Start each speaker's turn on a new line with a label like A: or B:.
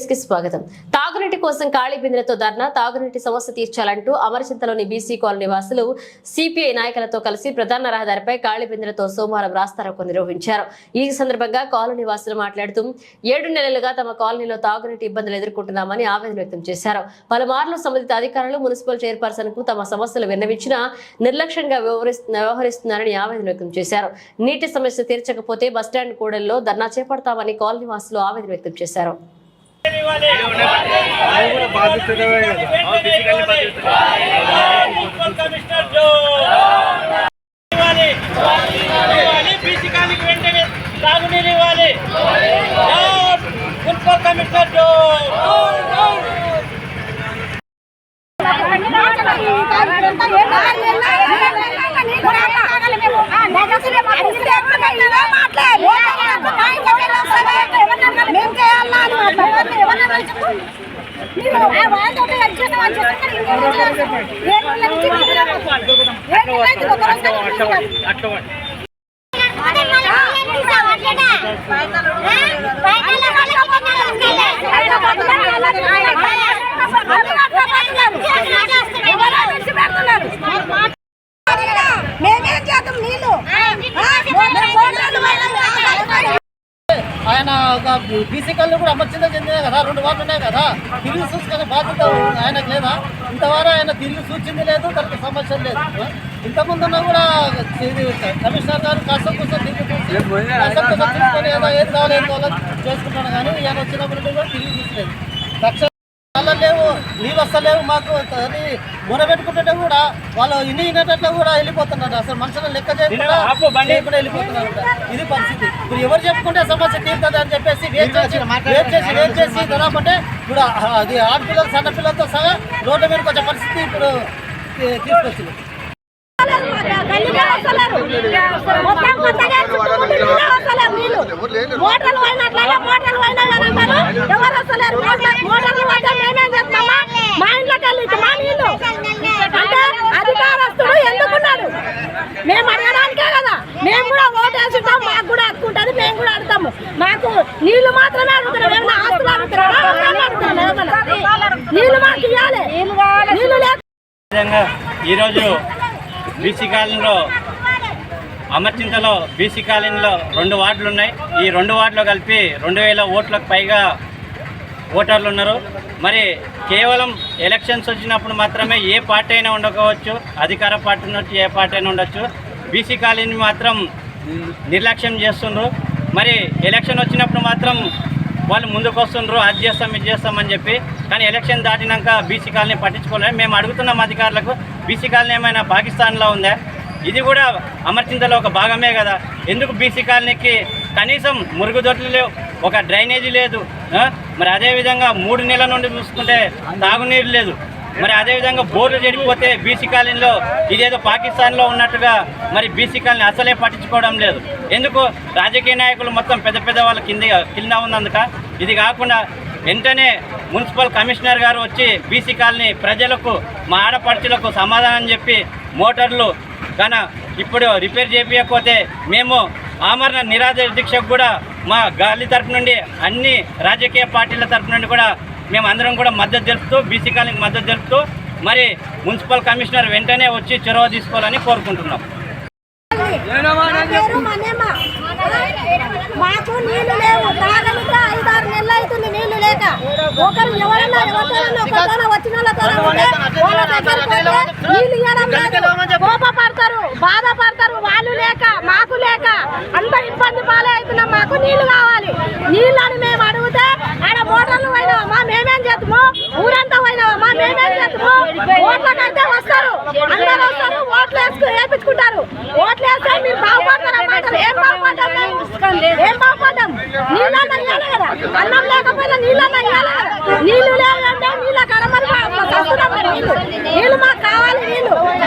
A: న్యూస్కి స్వాగతం. తాగునీటి కోసం ఖాళీ బిందెలతో ధర్నా తాగునీటి సమస్య తీర్చాలంటూ అమరచింతలోని బీసీ కాలనీ వాసులు సిపిఐ నాయకులతో కలిసి ప్రధాన రహదారిపై ఖాళీ బిందెలతో సోమవారం రాస్తారోకో నిర్వహించారు. ఈ సందర్భంగా కాలనీ వాసులు మాట్లాడుతూ ఏడు నెలలుగా తమ కాలనీలో తాగునీటి ఇబ్బందులు ఎదుర్కొంటున్నామని ఆవేదన వ్యక్తం చేశారు. పలుమార్లు సంబంధిత అధికారులు మున్సిపల్ చైర్పర్సన్కు తమ సమస్యలు విన్నవించినా నిర్లక్ష్యంగా వ్యవహరిస్తున్నారని ఆవేదన వ్యక్తం చేశారు. నీటి సమస్య తీర్చకపోతే బస్టాండ్ కూడల్లో ధర్నా చేపడతామని కాలనీ వాసులు ఆవేదన వ్యక్తం చేశారు.
B: మున్సిపల్ వెంటనే తాగునీరు ఇవ్వాలి మున్సిపల్ కమిషనర్ జో
C: पंच्याहत्तर
D: ఆయన ఒక బీసీ కళ్ళు కూడా అమర్చిందే చెందినాయి కదా రెండు వార్లు ఉన్నాయి కదా. తిరిగి చూసుకునే బాధ్యత ఆయనకు లేదా? ఇంతవరకు ఆయన తిరిగి సూచింది లేదు తనకు సమస్య లేదు. ఇంతకుముందు ఉన్నా కూడా కమిషనర్ గారు కాస్త కోసం తిరిగి కోసం తీసుకొని ఏదో ఏది కావాలి ఏది కావాలో చేసుకుంటాను కానీ ఈయన వచ్చినప్పుడు కూడా తిరిగి చూసలేదు లక్ష వాళ్ళు లేవు నీళ్ళు వస్తలేవు మాకు. అని మొరబెట్టుకుంటుంటే కూడా వాళ్ళు ఇన్ని ఇన్నట్లు కూడా వెళ్ళిపోతున్నారు అసలు మనుషులను లెక్క చేయకుండా వెళ్ళిపోతున్నారు ఇది పరిస్థితి. ఇప్పుడు ఎవరు చెప్పుకుంటే సమస్య తీరుతుంది అని చెప్పేసి వేట్ చేసి వేట్ చేసి వేట్ చేసి ఇప్పుడు అది ఆడపిల్లలు సన్న పిల్లలతో సహా రోడ్డు మీదకి వచ్చే పరిస్థితి ఇప్పుడు తీసుకొచ్చింది.
C: మొత్తం కొత్తగా వస్తలేవు. మోటార్లు పోయినట్లయినా మోటార్లు పోయినా. ఎవరు వస్తలేరు? మోటార్- మోటార్లు పోతే మేమేం చేస్తామా మా ఇంట్లోకి వెళ్ళి ఇటు మా నీళ్ళు అంటే అధికారస్తుడు ఎందుకున్నాడు మేము అడగడానికే కదా మేము కూడా ఓటేసుంటాం మాకు కూడా హక్కు ఉంటుంది మేము కూడా అడుగుతాము మాకు నీళ్ళు మాత్రమే అడుగుతున్నాం ఏమైనా ఆస్తులు అడుగుతున్నారా ఒకసారి అడుగుతున్నాం ఏమన్నా? నీళ్ళు మాకు ఇవ్వాలి నీళ్ళు లేక
B: విధంగా ఈరోజు బీసీ కాలనీలో అమర్చింతలో బీసీ కాలనీలో రెండు వార్డులు ఉన్నాయి ఈ రెండు వార్డులు కలిపి రెండు వేల ఓట్లకు పైగా ఓటర్లు ఉన్నారు. మరి కేవలం ఎలక్షన్స్ వచ్చినప్పుడు మాత్రమే ఏ పార్టీ అయినా ఉండకపోవచ్చు. అధికార పార్టీ నుంచి ఏ పార్టీ అయినా ఉండొచ్చు. బీసీ కాలనీ మాత్రం నిర్లక్ష్యం చేస్తుండ్రు. మరి ఎలక్షన్ వచ్చినప్పుడు మాత్రం వాళ్ళు ముందుకు వస్తుండ్రు అది చేస్తాం ఇది చేస్తామని చెప్పి. కానీ ఎలక్షన్ దాటినాక బీసీ కాలనీ పట్టించుకోలేదు. మేము అడుగుతున్నాం అధికారులకు బీసీ కాలనీ ఏమైనా పాకిస్తాన్లో ఉందా? ఇది కూడా అమర్చింతలో ఒక భాగమే కదా. ఎందుకు బీసీ కాలనీకి కనీసం మురుగుదొడ్లు లేవు ఒక డ్రైనేజీ లేదు మరి అదేవిధంగా మూడు నెలల నుండి చూసుకుంటే తాగునీరు లేదు. మరి అదేవిధంగా బోర్లు చెడిపోతే బీసీ కాలనీలో ఇదేదో పాకిస్తాన్లో ఉన్నట్టుగా మరి బీసీ కాలనీ అసలే పట్టించుకోవడం లేదు. ఎందుకు? రాజకీయ నాయకులు మొత్తం పెద్ద పెద్ద వాళ్ళ కింద కింద ఉన్నందుక. ఇది కాకుండా వెంటనే మున్సిపల్ కమిషనర్ గారు వచ్చి బీసీ కాలనీ ప్రజలకు మా ఆడపడుచులకు సమాధానం చెప్పి మోటార్లు కన ఇప్పుడు రిపేర్ చేయకపోతే మేము ఆమరణ నిరాధ దీక్షకు కూడా మా గాలి తరపు నుండి అన్ని రాజకీయ పార్టీల తరపు నుండి కూడా మేము అందరం కూడా మద్దతు తెలుపుతూ బీసీ కాలనీకి మద్దతు తెలుపుతూ మరి మున్సిపల్ కమిషనర్ వెంటనే వచ్చి చొరవ తీసుకోవాలని కోరుకుంటున్నాం.
C: మాకు నీళ్ళు లేవు. తాగలిక ఐదారు నెలలు అవుతుంది నీళ్ళు లేక. ఒకరు ఎవరన్నా ఎవరితోనన్నా ఒకరితోనో వచ్చిన వాళ్ళతోనో ఇవ్వడం లేదు కోపపడతారు బాధపడతారు. వాళ్ళు లేక మాకు లేక. అంత ఇబ్బంది పాలే అవుతున్నాం మాకు నీళ్ళు కావాలి. నీళ్ళు మేము అడిగితే ఆడ మోటార్లు పోయినావమ్మా మేమేం చేస్తాము ఊరంతా పోయినావమ్మా మేమేం చేస్తాము వస్తారు. అందరూ వస్తారు. ఓట్లు వేసుకు వేపించుకుంటారు ఓట్లు వేస్తే మీరు బాగుపడతారు? ఏం బాగుపడ్డాం ఏం బాగుపడ్డాం నీళ్ళన్న ఇవ్వాలి కదా. అన్నం లేకపోయినా ఇవ్వాలి కదా. నీళ్ళు లేవంటే నీళ్ళ.